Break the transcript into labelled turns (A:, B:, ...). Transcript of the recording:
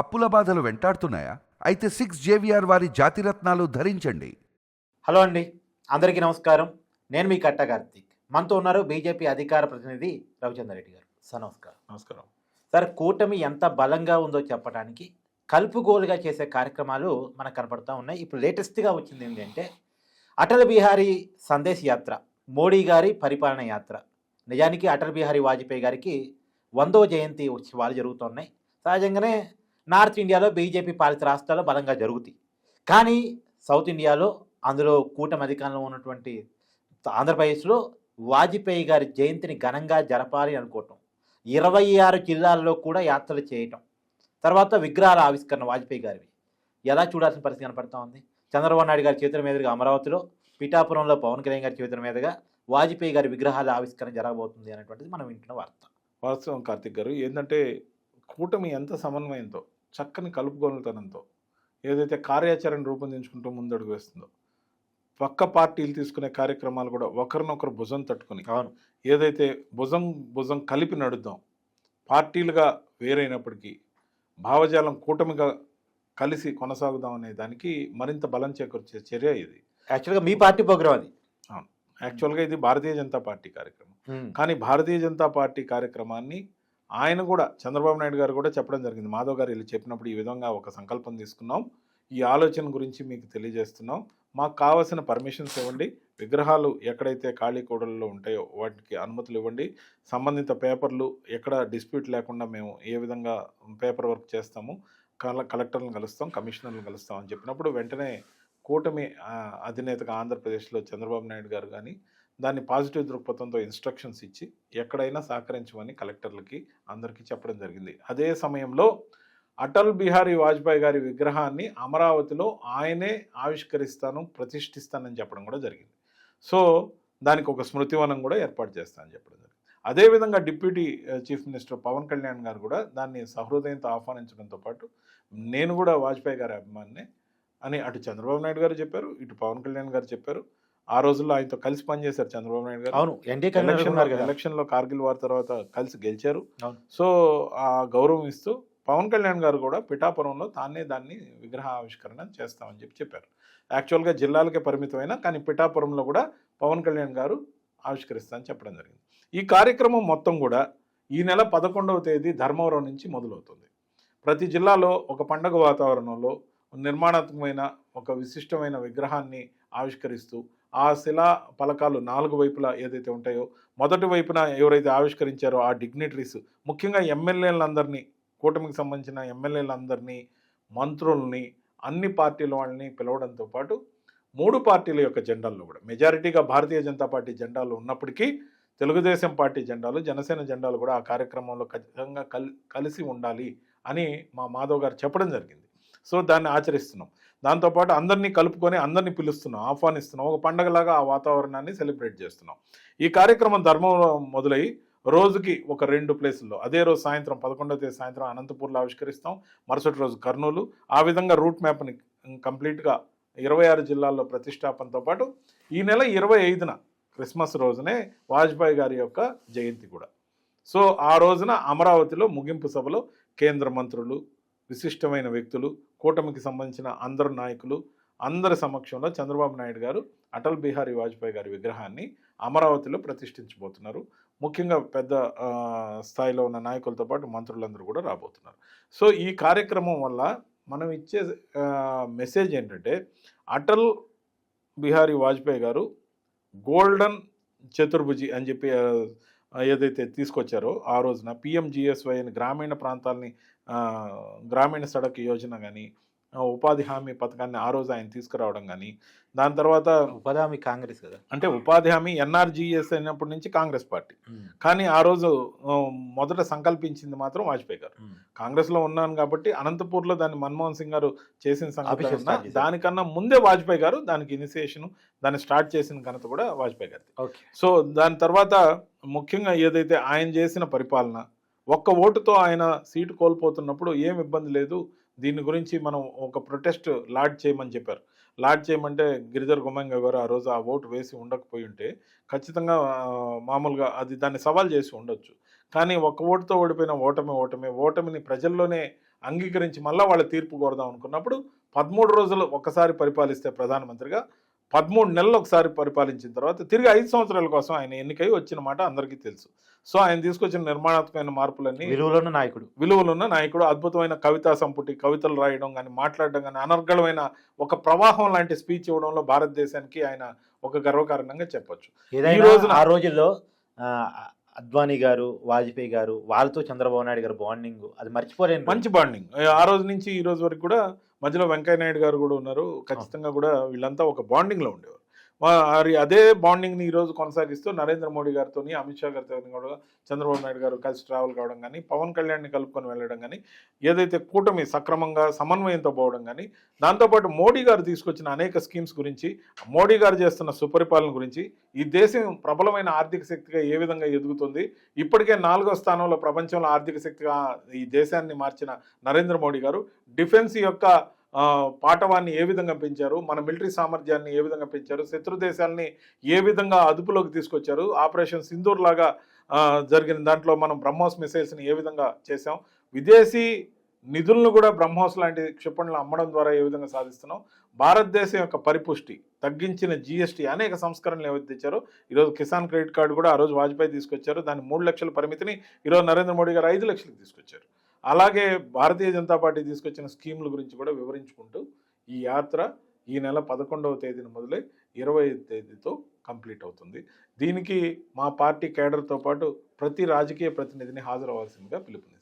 A: అప్పుల బాధలు వెంటాడుతున్నాయా? అయితే సిక్స్ జేవిఆర్ వారి జాతిరత్నాలు ధరించండి.
B: హలో అండి. అందరికీ నమస్కారం. నేను మీ కట్ట కార్తీక్. మనతో ఉన్నారు బీజేపీ అధికార ప్రతినిధి రవిచంద్ర రెడ్డి గారు. సార్ నమస్కారం.
C: నమస్కారం.
B: సార్ కూటమి ఎంత బలంగా ఉందో చెప్పడానికి కలుపుగోలుగా చేసే కార్యక్రమాలు మనకు కనపడతా ఉన్నాయి. ఇప్పుడు లేటెస్ట్గా వచ్చింది ఏంటంటే అటల్ బిహారీ సందేశ్ యాత్ర మోడీ గారి పరిపాలన యాత్ర. నిజానికి అటల్ బిహారీ వాజ్పేయి గారికి వందో జయంతి ఉత్సవాలు జరుగుతున్నాయి. సహజంగానే నార్త్ ఇండియాలో బీజేపీ పాలిత రాష్ట్రాల్లో బలంగా జరుగుతాయి. కానీ సౌత్ ఇండియాలో అందులో కూటమి అధికారంలో ఉన్నటువంటి ఆంధ్రప్రదేశ్లో వాజ్పేయి గారి జయంతిని ఘనంగా జరపాలి అనుకోవటం. ఇరవై ఆరు జిల్లాల్లో కూడా యాత్రలు చేయటం. తర్వాత విగ్రహాల ఆవిష్కరణ వాజ్పేయి గారివి. ఎలా చూడాల్సిన పరిస్థితి కనపడతా ఉంది? చంద్రబాబు నాయుడు గారి చేతుల మీదుగా అమరావతిలో పిఠాపురంలో పవన్ కళ్యాణ్ గారి చేతుల మీదుగా వాజ్పేయి గారి విగ్రహాల ఆవిష్కరణ జరగబోతుంది అనేటువంటిది మనం వింటున్న వార్త.
C: వాస్తవం కార్తిక్ గారు ఏంటంటే కూటమి ఎంత సమన్వయంతో చక్కని కలుపుగోలుతనంతో ఏదైతే కార్యాచరణ రూపొందించుకుంటూ ముందడుగు వేస్తుందో పక్క పార్టీలు తీసుకునే కార్యక్రమాలు కూడా ఒకరినొకరు భుజం తట్టుకుని
B: అవును.
C: ఏదైతే భుజం భుజం కలిపి నడుద్దాం పార్టీలుగా వేరైనప్పటికీ భావజాలం కూటమిగా కలిసి కొనసాగుదాం అనే దానికి మరింత బలం చేకూర్చే చర్య ఇది.
B: యాక్చువల్గా మీ పార్టీ ప్రోగ్రాం అది.
C: యాక్చువల్గా ఇది భారతీయ జనతా పార్టీ కార్యక్రమం. కానీ భారతీయ జనతా పార్టీ కార్యక్రమాన్ని ఆయన కూడా చంద్రబాబు నాయుడు గారు కూడా చెప్పడం జరిగింది. మాధవ్ గారు వీళ్ళు చెప్పినప్పుడు ఈ విధంగా ఒక సంకల్పం తీసుకున్నాం. ఈ ఆలోచన గురించి మీకు తెలియజేస్తున్నాం. మాకు కావాల్సిన పర్మిషన్స్ ఇవ్వండి. విగ్రహాలు ఎక్కడైతే ఖాళీ కూడల్లో ఉంటాయో వాటికి అనుమతులు ఇవ్వండి. సంబంధిత పేపర్లు ఎక్కడ డిస్ప్యూట్ లేకుండా మేము ఏ విధంగా పేపర్ వర్క్ చేస్తాము కల కలెక్టర్లను కలుస్తాం కమిషనర్లను కలుస్తాం అని చెప్పినప్పుడు వెంటనే కూటమి అధినేతగా ఆంధ్రప్రదేశ్లో చంద్రబాబు నాయుడు గారు కానీ దాన్ని పాజిటివ్ దృక్పథంతో ఇన్స్ట్రక్షన్స్ ఇచ్చి ఎక్కడైనా సహకరించమని కలెక్టర్లకి అందరికీ చెప్పడం జరిగింది. అదే సమయంలో అటల్ బిహారీ వాజ్పేయి గారి విగ్రహాన్ని అమరావతిలో ఆయనే ఆవిష్కరిస్తాను ప్రతిష్ఠిస్తానని చెప్పడం కూడా జరిగింది. సో దానికి ఒక స్మృతివనం కూడా ఏర్పాటు చేస్తానని చెప్పడం జరిగింది. అదేవిధంగా deputy chief minister Pawan Kalyan garu కూడా దాన్ని సహృదయంతో ఆహ్వానించడంతో పాటు నేను కూడా వాజ్పేయి గారి అభిమానినే అని అటు చంద్రబాబు నాయుడు గారు చెప్పారు ఇటు పవన్ కళ్యాణ్ గారు చెప్పారు. ఆ రోజుల్లో ఆయనతో కలిసి పనిచేశారు చంద్రబాబు నాయుడు గారు.
B: అవును ఎన్డీ
C: ఎలక్షన్లో కార్గిల్ వార్ తర్వాత కలిసి గెలిచారు. సో ఆ గౌరవం ఇస్తూ పవన్ కళ్యాణ్ గారు కూడా పిఠాపురంలో తానే దాన్ని విగ్రహ ఆవిష్కరణ చేస్తామని చెప్పి చెప్పారు. యాక్చువల్గా జిల్లాలకే పరిమితమైన కానీ పిఠాపురంలో కూడా పవన్ కళ్యాణ్ గారు ఆవిష్కరిస్తామని చెప్పడం జరిగింది. ఈ కార్యక్రమం మొత్తం కూడా ఈ నెల పదకొండవ తేదీ ధర్మవరం నుంచి మొదలవుతుంది. ప్రతి జిల్లాలో ఒక పండగ వాతావరణంలో నిర్మాణాత్మకమైన ఒక విశిష్టమైన విగ్రహాన్ని ఆవిష్కరిస్తూ ఆ శిలా పలకాలు నాలుగు వైపులా ఏదైతే ఉంటాయో మొదటి వైపున ఎవరైతే ఆవిష్కరించారో ఆ డిగ్నిటరీస్ ముఖ్యంగా ఎమ్మెల్యేలందరినీ కూటమికి సంబంధించిన ఎమ్మెల్యేలందరినీ మంత్రుల్ని అన్ని పార్టీల వాళ్ళని పిలవడంతో పాటు మూడు పార్టీల యొక్క జెండాల్లో కూడా మెజారిటీగా భారతీయ జనతా పార్టీ జెండాలు ఉన్నప్పటికీ తెలుగుదేశం పార్టీ జెండాలు జనసేన జెండాలు కూడా ఆ కార్యక్రమంలో ఖచ్చితంగా కల్ కలిసి ఉండాలి అని మా మాధవ్ గారు చెప్పడం జరిగింది. సో దాన్ని ఆచరిస్తున్నాం. దాంతోపాటు అందరినీ కలుపుకొని అందరినీ పిలుస్తున్నాం ఆహ్వానిస్తున్నాం. ఒక పండగలాగా ఆ వాతావరణాన్ని సెలబ్రేట్ చేస్తున్నాం. ఈ కార్యక్రమం ధర్మంలో మొదలై రోజుకి ఒక రెండు ప్లేసుల్లో అదే రోజు సాయంత్రం పదకొండో తేదీ సాయంత్రం అనంతపూర్లో ఆవిష్కరిస్తాం. మరుసటి రోజు కర్నూలు. ఆ విధంగా రూట్ మ్యాప్ని కంప్లీట్గా ఇరవై ఆరు జిల్లాల్లో ప్రతిష్టాపనతో పాటు ఈ నెల ఇరవై ఐదున క్రిస్మస్ రోజునే వాజ్పేయి గారి యొక్క జయంతి కూడా. సో ఆ రోజున అమరావతిలో ముగింపు సభలో కేంద్ర మంత్రులు విశిష్టమైన వ్యక్తులు కూటమికి సంబంధించిన అందరు నాయకులు అందరి సమక్షంలో చంద్రబాబు నాయుడు గారు అటల్ బిహారీ వాజ్పేయి గారి విగ్రహాన్ని అమరావతిలో ప్రతిష్ఠించబోతున్నారు. ముఖ్యంగా పెద్ద స్థాయిలో ఉన్న నాయకులతో పాటు మంత్రులందరూ కూడా రాబోతున్నారు. సో ఈ కార్యక్రమం వల్ల మనం ఇచ్చే మెసేజ్ ఏంటంటే అటల్ బిహారీ వాజ్పేయి గారు గోల్డెన్ చతుర్భుజి అని చెప్పి ఏదైతే తీసుకొచ్చారో ఆ రోజున పిఎంజిఎస్వై అని గ్రామీణ ప్రాంతాలని గ్రామీణ సడక్ యోజన కానీ ఉపాధి హామీ పథకాన్ని ఆ రోజు ఆయన తీసుకురావడం కానీ దాని తర్వాత
B: ఉపాధి హామీ కాంగ్రెస్ కదా?
C: అంటే ఉపాధి హామీ ఎన్ఆర్జీఎస్ అయినప్పటి నుంచి కాంగ్రెస్ పార్టీ. కానీ ఆ రోజు మొదట సంకల్పించింది మాత్రం వాజ్పేయి గారు. కాంగ్రెస్లో ఉన్నాను కాబట్టి అనంతపూర్లో దాన్ని మన్మోహన్ సింగ్ గారు చేసిన
B: చేశారు.
C: దానికన్నా ముందే వాజ్పేయి గారు దానికి ఇనిషియేషన్ దాన్ని స్టార్ట్ చేసిన ఘనత కూడా వాజ్పేయి గారి సో దాని తర్వాత ముఖ్యంగా ఏదైతే ఆయన చేసిన పరిపాలన ఒక్క ఓటుతో ఆయన సీటు కోల్పోతున్నప్పుడు ఏం ఇబ్బంది లేదు దీని గురించి మనం ఒక ప్రొటెస్ట్ లాడ్ చేయమని చెప్పారు. లాడ్ చేయమంటే గిరిధర్ గుమ్మంగ గారు ఆ రోజు ఆ ఓటు వేసి ఉండకపోయి ఉంటే ఖచ్చితంగా మామూలుగా అది దాన్ని సవాల్ చేసి ఉండొచ్చు. కానీ ఒక్క ఓటుతో ఓడిపోయిన ఓటమి ఓటమి ఓటమిని ప్రజల్లోనే అంగీకరించి మళ్ళీ వాళ్ళ తీర్పు కోరదాం అనుకున్నప్పుడు పదమూడు రోజులు ఒకసారి పరిపాలిస్తే ప్రధానమంత్రిగా పదమూడు నెలలు ఒకసారి పరిపాలించిన తర్వాత తిరిగి ఐదు సంవత్సరాల కోసం ఆయన ఎన్నికై వచ్చిన మాట అందరికీ తెలుసు. సో ఆయన తీసుకొచ్చిన నిర్మాణాత్మకమైన మార్పులన్నీ
B: విలువలోని నాయకుడు.
C: విలువలున్న నాయకుడు అద్భుతమైన కవితా సంపుటి కవితలు రాయడం కానీ మాట్లాడడం కానీ అనర్గళమైన ఒక ప్రవాహం లాంటి స్పీచ్ ఇవ్వడంలో భారతదేశానికి ఆయన ఒక గర్వకారణంగా చెప్పొచ్చు.
B: ఏదైనా
C: రోజున-
B: ఆ రోజుల్లో అద్వానీ గారు వాజ్పేయి గారు వాళ్ళతో చంద్రబాబు నాయుడు గారు బాండింగ్ అది మర్చిపోలేను
C: మంచి బాండింగ్ ఆ రోజు నుంచి ఈ రోజు వరకు కూడా మధ్యలో వెంకయ్య నాయుడు గారు కూడా ఉన్నారు. ఖచ్చితంగా కూడా వీళ్ళంతా ఒక బాండింగ్లో ఉండేవారు. మరి అదే బాండింగ్ని కొనసాగిస్తూ నరేంద్ర మోడీ గారితో అమిత్ షా గారితో కూడా చంద్రబాబు నాయుడు గారు కలిసి ట్రావెల్ కావడం కానీ పవన్ కళ్యాణ్ని కలుపుకొని వెళ్ళడం కానీ ఏదైతే కూటమి సక్రమంగా సమన్వయంతో పోవడం కానీ దాంతోపాటు మోడీ గారు తీసుకొచ్చిన అనేక స్కీమ్స్ గురించి మోడీ గారు చేస్తున్న సుపరిపాలన గురించి ఈ దేశం ప్రబలమైన ఆర్థిక శక్తిగా ఏ విధంగా ఎదుగుతుంది ఇప్పటికే నాలుగో స్థానంలో ప్రపంచంలో ఆర్థిక శక్తిగా ఈ దేశాన్ని మార్చిన నరేంద్ర మోడీ గారు డిఫెన్స్ యొక్క పాటవాన్ని ఏ విధంగా పెంచారు? మన మిలిటరీ సామర్థ్యాన్ని ఏ విధంగా పెంచారు? శత్రు దేశాలని ఏ విధంగా అదుపులోకి తీసుకొచ్చారు? ఆపరేషన్ సింధూర్ లాగా జరిగిన దాంట్లో మనం బ్రహ్మోస్ మిసైల్స్ని ఏ విధంగా చేసాం విదేశీ నిధులను కూడా బ్రహ్మోస్ లాంటి క్షిపణులు అమ్మడం ద్వారా ఏ విధంగా సాధిస్తున్నాం? భారతదేశం యొక్క పరిపుష్టి తగ్గించిన జిఎస్టీ అనేక సంస్కరణలు ఏవైతే తెచ్చారో ఈరోజు కిసాన్ క్రెడిట్ కార్డు కూడా ఆ రోజు వాజ్పేయి తీసుకొచ్చారు. దాని మూడు లక్షల పరిమితిని ఈరోజు నరేంద్ర మోడీ గారు ఐదు లక్షలకు తీసుకొచ్చారు. అలాగే భారతీయ జనతా పార్టీ తీసుకొచ్చిన స్కీముల గురించి కూడా వివరించుకుంటూ ఈ యాత్ర ఈ నెల పదకొండవ తేదీన మొదలై ఇరవై తేదీతో కంప్లీట్ అవుతుంది. దీనికి మా పార్టీ కేడర్తో పాటు ప్రతి రాజకీయ ప్రతినిధిని హాజరవ్వాల్సిందిగా పిలుపునిస్తాం